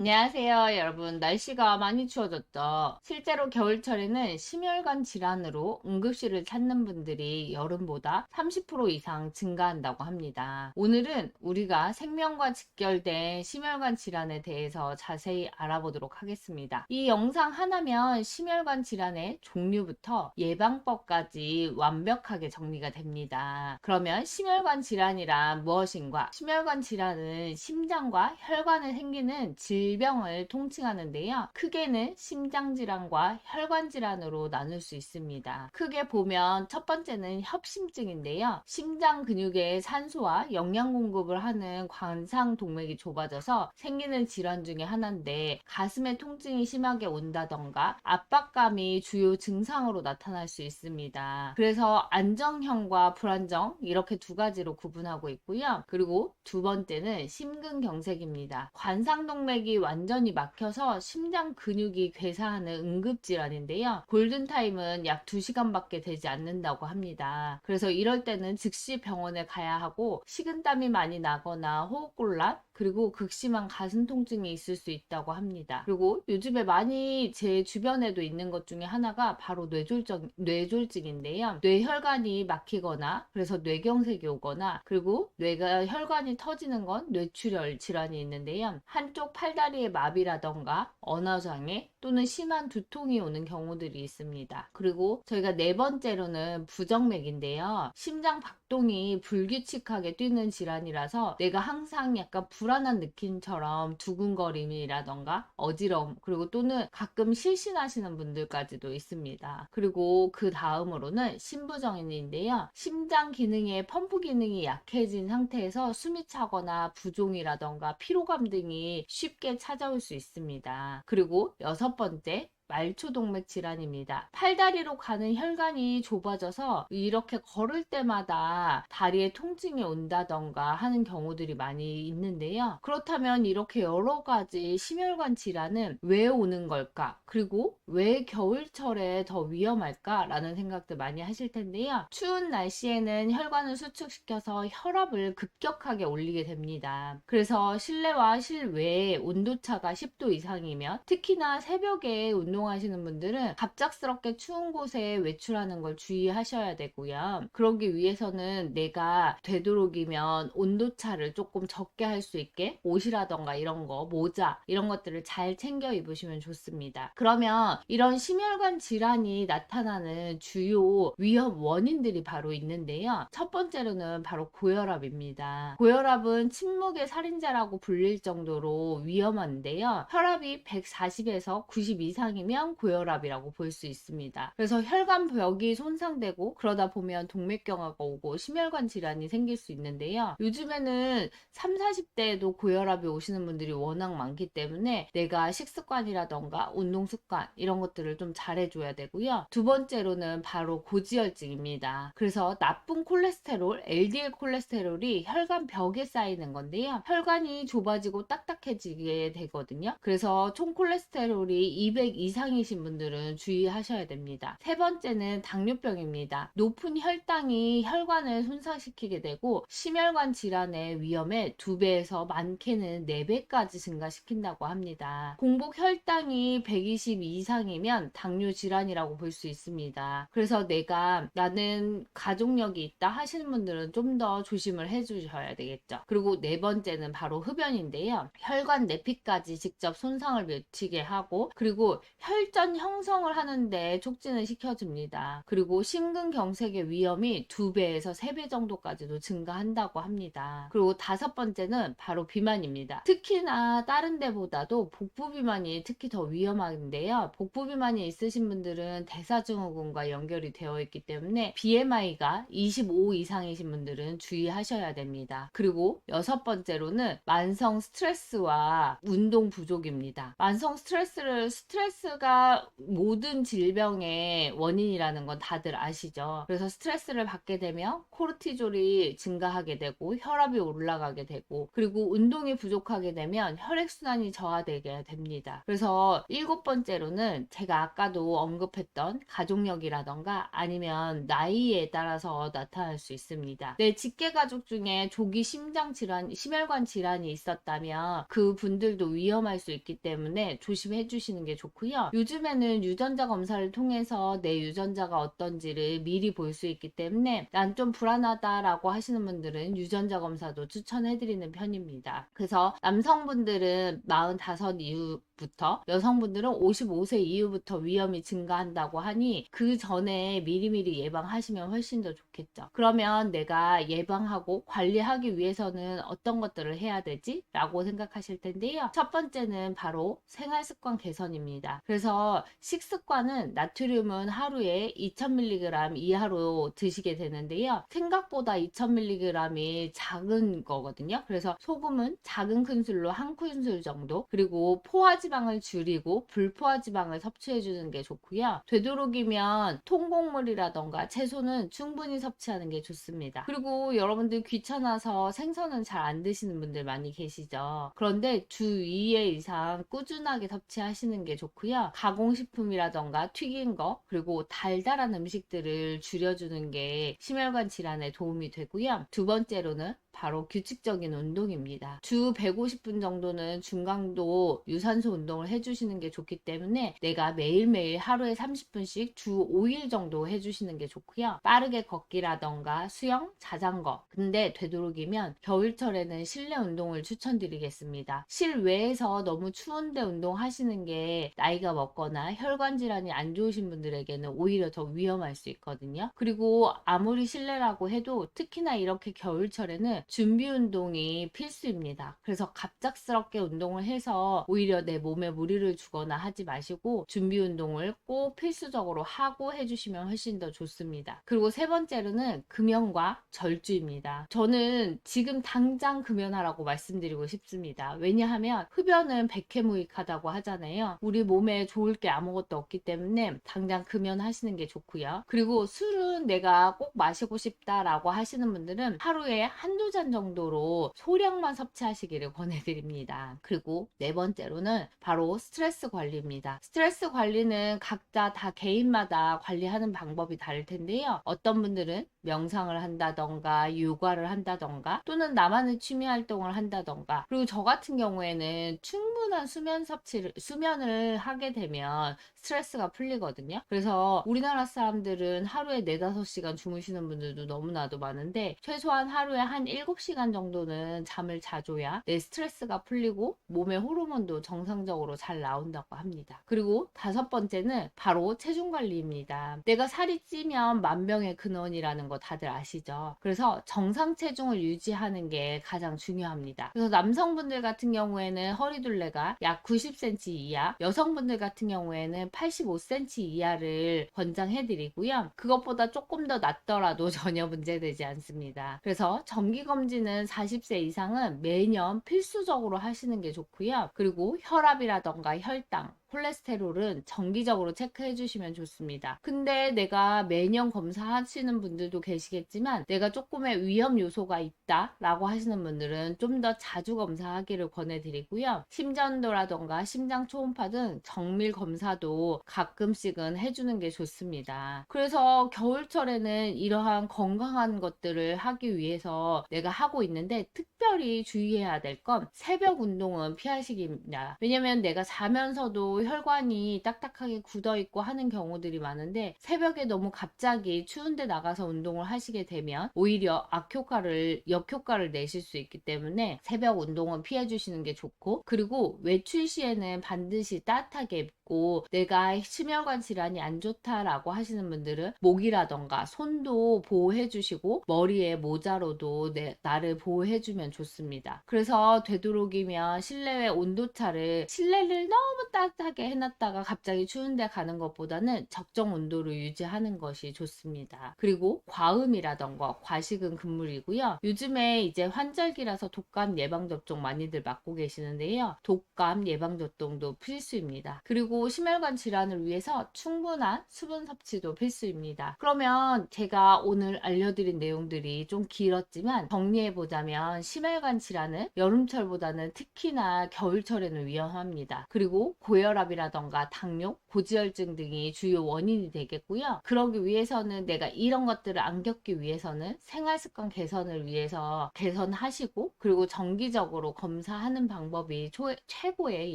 안녕하세요, 여러분. 날씨가 많이 추워졌죠. 실제로 겨울철에는 심혈관 질환으로 응급실을 찾는 분들이 여름보다 30% 이상 증가한다고 합니다. 오늘은 우리가 생명과 직결된 심혈관 질환에 대해서 자세히 알아보도록 하겠습니다. 이 영상 하나면 심혈관 질환의 종류부터 예방법까지 완벽하게 정리가 됩니다. 그러면 심혈관 질환이란 무엇인가? 심혈관 질환은 심장과 혈관에 생기는 질 질병을 통칭하는데요. 크게는 심장질환과 혈관질환으로 나눌 수 있습니다. 크게 보면 첫 번째는 협심증인데요. 심장 근육에 산소와 영양 공급을 하는 관상 동맥이 좁아져서 생기는 질환 중에 하나인데 가슴에 통증이 심하게 온다던가 압박감이 주요 증상으로 나타날 수 있습니다. 그래서 안정형과 불안정 이렇게 두 가지로 구분하고 있고요. 그리고 두 번째는 심근경색입니다. 관상동맥이 완전히 막혀서 심장 근육이 괴사하는 응급질환인데요. 골든타임은 약 2시간밖에 되지 않는다고 합니다. 그래서 이럴 때는 즉시 병원에 가야 하고 식은땀이 많이 나거나 호흡곤란 그리고 극심한 가슴 통증이 있을 수 있다고 합니다. 그리고 요즘에 많이 제 주변에도 있는 것 중에 하나가 바로 뇌졸중, 뇌졸중인데요. 뇌혈관이 막히거나 그래서 뇌경색이 오거나 그리고 뇌가 혈관이 터지는 건 뇌출혈 질환이 있는데요. 한쪽 팔다리의 마비라던가 언어장애 또는 심한 두통이 오는 경우들이 있습니다. 그리고 저희가 네 번째로는 부정맥인데요. 심장 박동이 불규칙하게 뛰는 질환이라서 내가 항상 약간 불 불안한 느낌처럼 두근거림이라던가 어지러움 그리고 또는 가끔 실신하시는 분들까지도 있습니다. 그리고 그 다음으로는 심부정인인데요. 심장 기능의 펌프 기능이 약해진 상태에서 숨이 차거나 부종이라던가 피로감 등이 쉽게 찾아올 수 있습니다. 그리고 여섯 번째 말초동맥 질환입니다. 팔다리로 가는 혈관이 좁아져서 이렇게 걸을 때마다 다리에 통증이 온다던가 하는 경우들이 많이 있는데요. 그렇다면 이렇게 여러 가지 심혈관 질환은 왜 오는 걸까? 그리고 왜 겨울철에 더 위험할까라는 생각들 많이 하실 텐데요. 추운 날씨에는 혈관을 수축시켜서 혈압을 급격하게 올리게 됩니다. 그래서 실내와 실외의 온도차가 10도 이상이면 특히나 새벽에 운동 운동하시는 분들은 갑작스럽게 추운 곳에 외출하는 걸 주의하셔야 되고요. 그러기 위해서는 내가 되도록이면 온도차를 조금 적게 할 수 있게 옷이라던가 이런 거, 모자 이런 것들을 잘 챙겨 입으시면 좋습니다. 그러면 이런 심혈관 질환이 나타나는 주요 위험 원인들이 바로 있는데요. 첫 번째로는 바로 고혈압입니다. 고혈압은 침묵의 살인자라고 불릴 정도로 위험한데요. 혈압이 140에서 90 이상이면 되면 고혈압이라고 볼 수 있습니다. 그래서 혈관벽이 손상되고 그러다 보면 동맥경화가 오고 심혈관 질환이 생길 수 있는데요. 요즘에는 3, 40대에도 고혈압이 오시는 분들이 워낙 많기 때문에 내가 식습관이라던가 운동 습관 이런 것들을 좀 잘해줘야 되고요. 두 번째로는 바로 고지혈증입니다. 그래서 나쁜 콜레스테롤, LDL 콜레스테롤이 혈관 벽에 쌓이는 건데요. 혈관이 좁아지고 딱딱해지게 되거든요. 그래서 총 콜레스테롤이 200 이상 이상이신 분들은 주의하셔야 됩니다. 세 번째는 당뇨병입니다. 높은 혈당이 혈관을 손상시키게 되고 심혈관 질환의 위험에 2배에서 많게는 4배까지 증가시킨다고 합니다. 공복 혈당이 120 이상이면 당뇨 질환이라고 볼 수 있습니다. 그래서 내가 나는 가족력이 있다 하시는 분들은 좀 더 조심을 해주셔야 되겠죠. 그리고 네 번째는 바로 흡연인데요. 혈관 내피까지 직접 손상을 미치게 하고 그리고 혈전 형성을 하는데 촉진을 시켜줍니다. 그리고 심근경색의 위험이 2배에서 3배 정도까지도 증가한다고 합니다. 그리고 다섯 번째는 바로 비만입니다. 특히나 다른 데보다도 복부 비만이 특히 더 위험한데요. 복부 비만이 있으신 분들은 대사증후군과 연결이 되어 있기 때문에 BMI가 25 이상이신 분들은 주의하셔야 됩니다. 그리고 여섯 번째로는 만성 스트레스와 운동 부족입니다. 만성 스트레스를 스트레스 스트레스가 모든 질병의 원인이라는 건 다들 아시죠? 그래서 스트레스를 받게 되면 코르티졸이 증가하게 되고 혈압이 올라가게 되고 그리고 운동이 부족하게 되면 혈액순환이 저하되게 됩니다. 그래서 일곱 번째로는 제가 아까도 언급했던 가족력이라던가 아니면 나이에 따라서 나타날 수 있습니다. 내 직계 가족 중에 조기 심장 질환, 심혈관 질환이 있었다면 그 분들도 위험할 수 있기 때문에 조심해 주시는 게 좋고 요. 요즘에는 유전자 검사를 통해서 내 유전자가 어떤지를 미리 볼 수 있기 때문에 난 좀 불안하다라고 하시는 분들은 유전자 검사도 추천해 드리는 편입니다. 그래서 남성분들은 45 이후 부터 여성분들은 55세 이후부터 위험이 증가한다고 하니 그 전에 미리미리 예방하시면 훨씬 더 좋겠죠. 그러면 내가 예방하고 관리하기 위해서는 어떤 것들을 해야 되지? 라고 생각하실 텐데요. 첫 번째는 바로 생활 습관 개선입니다. 그래서 식습관은 나트륨은 하루에 2000mg 이하로 드시게 되는데요. 생각보다 2000mg이 작은 거거든요. 그래서 소금은 작은 큰술로 한 큰술 정도 그리고 포화지 지방을 줄이고 불포화 지방을 섭취해 주는 게 좋고요. 되도록이면 통곡물이라던가 채소는 충분히 섭취하는 게 좋습니다. 그리고 여러분들 귀찮아서 생선은 잘 안 드시는 분들 많이 계시죠. 그런데 주 2회 이상 꾸준하게 섭취하시는 게 좋고요. 가공식품이라던가 튀긴 거 그리고 달달한 음식들을 줄여주는 게 심혈관 질환에 도움이 되고요. 두 번째로는 바로 규칙적인 운동입니다. 주 150분 정도는 중강도 유산소 운동을 해주시는 게 좋기 때문에 내가 매일매일 하루에 30분씩 주 5일 정도 해주시는 게 좋고요. 빠르게 걷기라던가 수영, 자전거. 근데 되도록이면 겨울철에는 실내 운동을 추천드리겠습니다. 실외에서 너무 추운데 운동하시는 게 나이가 먹거나 혈관 질환이 안 좋으신 분들에게는 오히려 더 위험할 수 있거든요. 그리고 아무리 실내라고 해도 특히나 이렇게 겨울철에는 준비 운동이 필수입니다. 그래서 갑작스럽게 운동을 해서 오히려 내 몸에 무리를 주거나 하지 마시고 준비 운동을 꼭 필수적으로 하고 해주시면 훨씬 더 좋습니다. 그리고 세 번째로는 금연과 절주입니다. 저는 지금 당장 금연하라고 말씀드리고 싶습니다. 왜냐하면 흡연은 백해무익하다고 하잖아요. 우리 몸에 좋을 게 아무것도 없기 때문에 당장 금연하시는 게 좋고요. 그리고 술은 내가 꼭 마시고 싶다라고 하시는 분들은 하루에 한두 잔 정도로 소량만 섭취하시기를 권해드립니다. 그리고 네 번째로는 바로 스트레스 관리입니다. 스트레스 관리는 각자 다 개인마다 관리하는 방법이 다를 텐데요. 어떤 분들은 명상을 한다던가 요가를 한다던가 또는 나만의 취미 활동을 한다던가 그리고 저 같은 경우에는 충분한 수면 섭취를 수면을 하게 되면 스트레스가 풀리거든요. 그래서 우리나라 사람들은 하루에 4, 5시간 주무시는 분들도 너무나도 많은데 최소한 하루에 한 7시간 정도는 잠을 자줘야 내 스트레스가 풀리고 몸의 호르몬도 정상적으로 잘 나온다고 합니다. 그리고 다섯 번째는 바로 체중 관리입니다. 내가 살이 찌면 만병의 근원이라는 거 다들 아시죠? 그래서 정상 체중을 유지하는 게 가장 중요합니다. 그래서 남성분들 같은 경우에는 허리둘레가 약 90cm 이하, 여성분들 같은 경우에는 85cm 이하를 권장해 드리고요. 그것보다 조금 더 낮더라도 전혀 문제되지 않습니다. 그래서 정기 검진은 40세 이상은 매년 필수적으로 하시는 게 좋고요. 그리고 혈압이라던가 혈당, 콜레스테롤은 정기적으로 체크해 주시면 좋습니다. 근데 내가 매년 검사하시는 분들도 계시겠지만 내가 조금의 위험 요소가 있다 라고 하시는 분들은 좀 더 자주 검사하기를 권해드리고요. 심전도라던가 심장 초음파 등 정밀 검사도 가끔씩은 해주는 게 좋습니다. 그래서 겨울철에는 이러한 건강한 것들을 하기 위해서 내가 하고 있는데 특별히 주의해야 될 건 새벽 운동은 피하시기입니다. 왜냐면 내가 자면서도 혈관이 딱딱하게 굳어 있고 하는 경우들이 많은데 새벽에 너무 갑자기 추운데 나가서 운동을 하시게 되면 오히려 악효과를 역효과를 내실 수 있기 때문에 새벽 운동은 피해 주시는 게 좋고 그리고 외출 시에는 반드시 따뜻하게 입고 내가 심혈관 질환이 안 좋다라고 하시는 분들은 목이라던가 손도 보호해 주시고 머리에 모자로도 내, 나를 보호해 주면 좋습니다. 그래서 되도록이면 실내외 온도차를 실내를 너무 따뜻하게 해놨다가 갑자기 추운데 가는 것보다는 적정 온도로 유지하는 것이 좋습니다. 그리고 과음이라던가 과식은 금물이고요. 요즘에 이제 환절기라서 독감 예방접종 많이들 맞고 계시는데요. 독감 예방접종도 필수입니다. 그리고 심혈관 질환을 위해서 충분한 수분 섭취도 필수입니다. 그러면 제가 오늘 알려드린 내용들이 좀 길었지만 정리해보자면 심혈관 질환은 여름철보다는 특히나 겨울철에는 위험합니다. 그리고 고혈압이라던가 당뇨, 고지혈증 등이 주요 원인이 되겠고요. 그러기 위해서는 내가 이런 것들을 안 겪기 위해서는 생활습관 개선을 위해서 개선하시고 그리고 정기적으로 검사하는 방법이 초- 최고의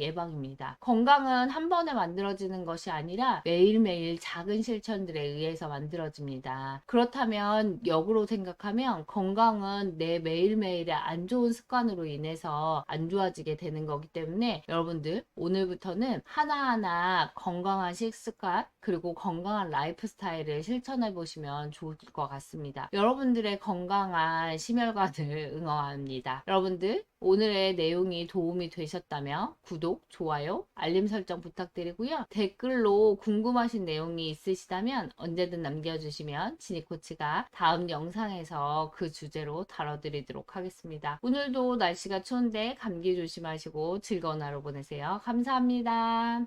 예방입니다. 건강은 한 번에 만들어지는 것이 아니라 매일매일 작은 실천들에 의해서 만들어집니다. 그렇다면 역으로 생각하면 건강은 내 매일매일의 안 좋은 습관으로 인해서 안 좋아지게 되는 거기 때문에 여러분들 오늘부터는 하나하나 건강한 식습관 그리고 건강한 라이프 스타일을 실천해 보시면 좋을 것 같습니다. 여러분들의 건강한 심혈관을 응원합니다. 여러분들 오늘의 내용이 도움이 되셨다면 구독, 좋아요, 알림 설정 부탁드리고요. 댓글로 궁금하신 내용이 있으시다면 언제든 남겨주시면 지니코치가 다음 영상에서 그 주제로 다뤄드리도록 하겠습니다. 오늘도 날씨가 추운데 감기 조심하시고 즐거운 하루 보내세요. 감사합니다.